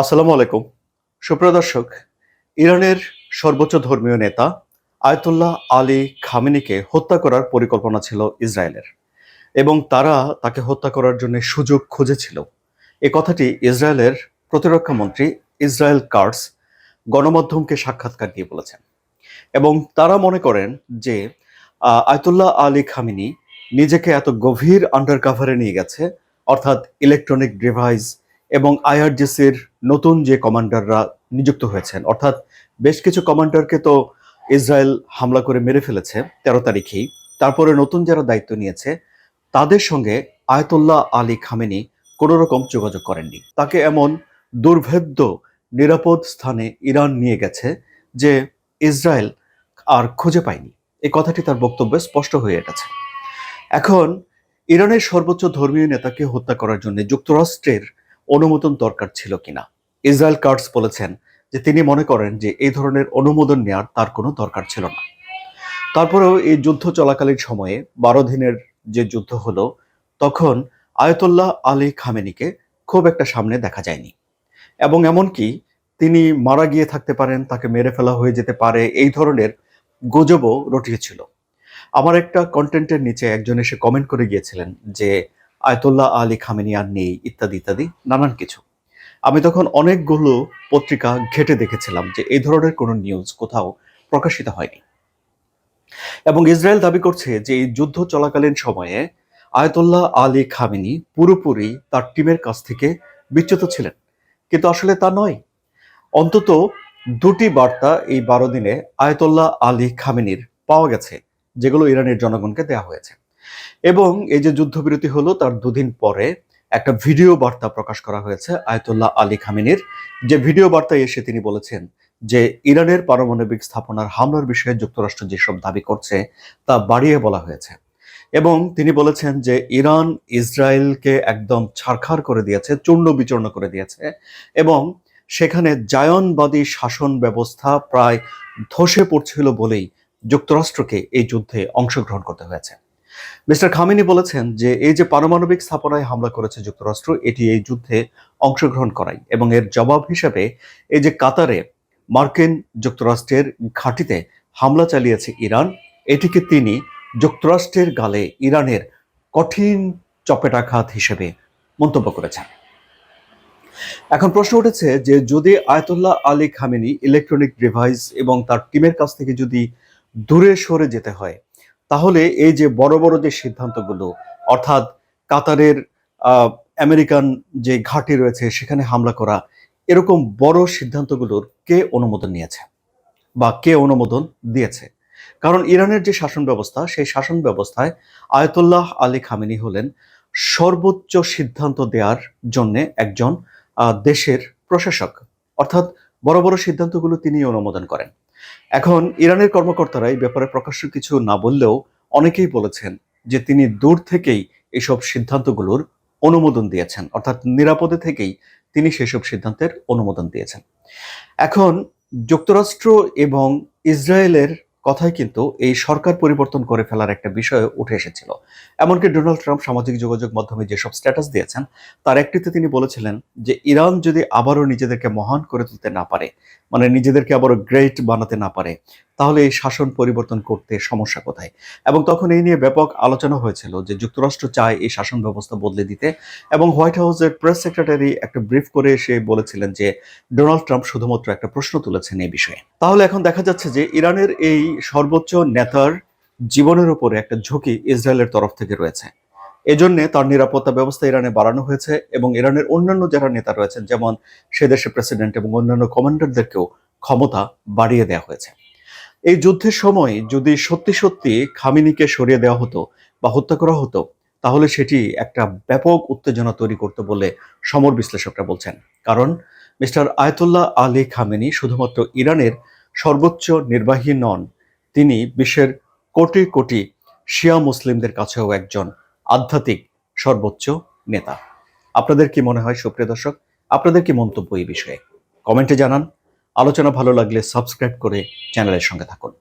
আসসালামু আলাইকুম। সুপ্রিয় দর্শক, ইরানের সর্বোচ্চ ধর্মীয় নেতা আয়তুল্লাহ আলী খামেনিকে হত্যা করার পরিকল্পনা ছিল ইসরায়েলের এবং তারা তাকে হত্যা করার জন্য সুযোগ খুঁজেছিল। এ কথাটি ইসরায়েলের প্রতিরক্ষা মন্ত্রী ইসরায়েল কার্স গণমাধ্যমকে সাক্ষাৎকার দিয়ে বলেছেন এবং তারা মনে করেন যে আয়তুল্লাহ আলী খামিনি নিজেকে এত গভীর আন্ডার কাভারে নিয়ে গেছে, অর্থাৎ ইলেকট্রনিক ডিভাইস এবং আইআরজিসির নতুন যে কমান্ডাররা নিযুক্ত হয়েছেন। অর্থাৎ বেশ কিছু কমান্ডারকে তো ইসরায়েল হামলা করে মেরে ফেলেছে তেরো তারিখেই। তারপরে নতুন যারা দায়িত্ব নিয়েছে, তাদের সঙ্গে আয়তুল্লাহ আলী খামেনি কোনো রকম যোগাযোগ করেননি। তাকে এমন দুর্ভেদ্য, নিরাপদ স্থানে ইরান নিয়ে গেছে যে ইসরায়েল আর খুঁজে পায়নি। এই কথাটি তার বক্তব্যে স্পষ্ট হয়ে গেছে এখন ইরানের সর্বোচ্চ ধর্মীয় নেতাকে হত্যা করার জন্য যুক্তরাষ্ট্রের অনুমোদন দরকার ছিল কিনা। ইসরায়েল কার্ডস বলেছেন যে তিনি মনে করেন যে এই ধরনের অনুমোদন নেওয়ার তার কোনো দরকার ছিল না। তারপরেও এই যুদ্ধ চলাকালীন সময়ে বারো দিনের যে যুদ্ধ হলো, তখন আয়তুল্লাহ আলী খামেনিকে খুব একটা সামনে দেখা যায়নি। এবং এমনকি তিনি মারা গিয়ে থাকতে পারেন, তাকে মেরে ফেলা হয়ে যেতে পারে, এই ধরনের গুজবও রটিয়েছিল। আমার একটা কন্টেন্টের নিচে একজন এসে কমেন্ট করে গিয়েছিলেন যে আয়তুল্লাহ আলী খামেনি আর নেই, ইত্যাদি ইত্যাদি, নানান কিছু। আমি তখন অনেকগুলো পত্রিকা ঘেটে দেখেছিলাম যে এই ধরনের কোনো নিউজ কোথাও প্রকাশিত হয়নি। এবং ইসরায়েল দাবি করছে যে এই যুদ্ধ চলাকালীন সময়ে আয়তুল্লাহ আলী খামেনি পুরোপুরি তার টিমের কাছ থেকে বিচ্যুত ছিলেন। কিন্তু আসলে তা নয়। অন্তত দুটি বার্তা এই বারো দিনে আয়তুল্লাহ আলী খামেনির পাওয়া গেছে, যেগুলো ইরানের জনগণকে দেওয়া হয়েছে। এবং এই যে যুদ্ধবিরতি হলো, তার দুদিন পরে একটা ভিডিও বার্তা প্রকাশ করা হয়েছে আয়তুল্লাহ আলী খামেনির। যে ভিডিও বার্তায় এসে তিনি বলেছেন যে, ইরানের পারমাণবিক স্থাপনার হামলার বিষয়ে যুক্তরাষ্ট্র যেসব দাবি করছে, তা বাড়িয়ে বলা হয়েছে। এবং তিনি বলেছেন যে, ইরান ইসরায়েলকে একদম ছারখার করে দিয়েছে, চূর্ণ বিচূর্ণ করে দিয়েছে এবং সেখানে জায়নবাদী শাসন ব্যবস্থা প্রায় ধসে পড়ছিল বলেই যুক্তরাষ্ট্রকে এই যুদ্ধে অংশগ্রহণ করতে হয়েছে। মিস্টার খামিনি বলেছেন যে এই যে পারমাণবিক স্থাপনায় হামলা করেছে যুক্তরাষ্ট্র, এটি এই যুদ্ধে অংশগ্রহণ করাই। এবং এর জবাব হিসেবে এই যে কাতারে মার্কিন যুক্তরাষ্ট্রের ঘাঁটিতে হামলা চালিয়েছে ইরান, এটিকে তিনি যুক্তরাষ্ট্রের গালে ইরানের কঠিন চপেটাঘাত হিসেবে মন্তব্য করেছেন। এখন প্রশ্ন উঠেছে যে যদি Ayatollah Ali Khamenei electronic device এবং তার টিমের কাছ থেকে যদি দূরে সরে যেতে হয় তাহলে এই যে বড় বড় যে সিদ্ধান্তগুলো, অর্থাৎ কাতারের আমেরিকান যে ঘাঁটি রয়েছে, সেখানে হামলা করা, এরকম বড় সিদ্ধান্তগুলোর কে অনুমোদন নিয়েছে? বা কে অনুমোদন দিয়েছে? কারণ ইরানের যে শাসন ব্যবস্থা, সেই শাসন ব্যবস্থায় আয়তুল্লাহ আলী খামেনি হলেন সর্বোচ্চ সিদ্ধান্ত দেওয়ার জন্য একজন দেশের প্রশাসক। অর্থাৎ বড় বড় সিদ্ধান্তগুলো তিনি অনুমোদন করেন। এখন ইরানের কর্মকর্তারা এই ব্যাপারে প্রকাশ্য কিছু না বললেও অনেকেই বলেছেন যে তিনি দূর থেকেই এসব সিদ্ধান্তগুলোর অনুমোদন দিয়েছেন, অর্থাৎ নিরাপদে থেকেই তিনি সেসব সিদ্ধান্তের অনুমোদন দিয়েছেন। এখন যুক্তরাষ্ট্র এবং ইসরায়েলের কথাই কিন্তু এই সরকার পরিবর্তন করে ফেলার একটা বিষয় উঠে এসেছিল। এমনকি ডোনাল্ড ট্রাম্প সামাজিক যোগাযোগ মাধ্যমে যেসব স্ট্যাটাস দিয়েছেন, তার একটিতে তিনি বলেছিলেন যে ইরান যদি আবারও নিজেদেরকে মহান করে তুলতে না পারে মানে নিজেদেরকে আবারও গ্রেট বানাতে না পারে তাহলে এই শাসন পরিবর্তন করতে সমস্যা কোথায়? এবং তখন এই নিয়ে ব্যাপক আলোচনা হয়েছিল যে যুক্তরাষ্ট্র চায় এই শাসন ব্যবস্থা বদলে দিতে এবং হোয়াইট হাউসের প্রেস সেক্রেটারি একটা ব্রিফ করে এসে বলেছিলেন যে ডোনাল্ড ট্রাম্প শুধুমাত্র একটা প্রশ্ন তুলেছেন এই বিষয়ে। তাহলে এখন দেখা যাচ্ছে যে ইরানের এই সর্বোচ্চ নেতার জীবনের উপরে একটা ঝুঁকি ইসরায়েলের তরফ থেকে রয়েছে। এজন্যে তার নিরাপত্তা ব্যবস্থা ইরানে বাড়ানো হয়েছে এবং ইরানের অন্যান্য যারা নেতা রয়েছেন, যেমন সে দেশের প্রেসিডেন্ট এবং অন্যান্য কমান্ডারদেরকেও ক্ষমতা বাড়িয়ে দেওয়া হয়েছে। এই যুদ্ধের সময় যদি সত্যি সত্যি খামিনিকে সরিয়ে দেওয়া হতো বা হত্যা করা হতো, তাহলে সেটি একটা ব্যাপক উত্তেজনা তৈরি করতে বলে সমর বিশ্লেষকরা বলছেন। কারণ মিস্টার আয়তুল্লাহ আলী খামেনি শুধুমাত্র ইরানের সর্বোচ্চ নির্বাহী নন, তিনি বিশ্বের কোটি কোটি শিয়া মুসলিমদের কাছেও একজন আধ্যাত্মিক সর্বোচ্চ নেতা। আপনাদের কি মনে হয় সুপ্রিয় দর্শক? আপনাদের কি মন্তব্য এই বিষয়ে? কমেন্টে জানান। আলোচনা ভালো লাগলে সাবস্ক্রাইব করে চ্যানেলের সঙ্গে থাকুন।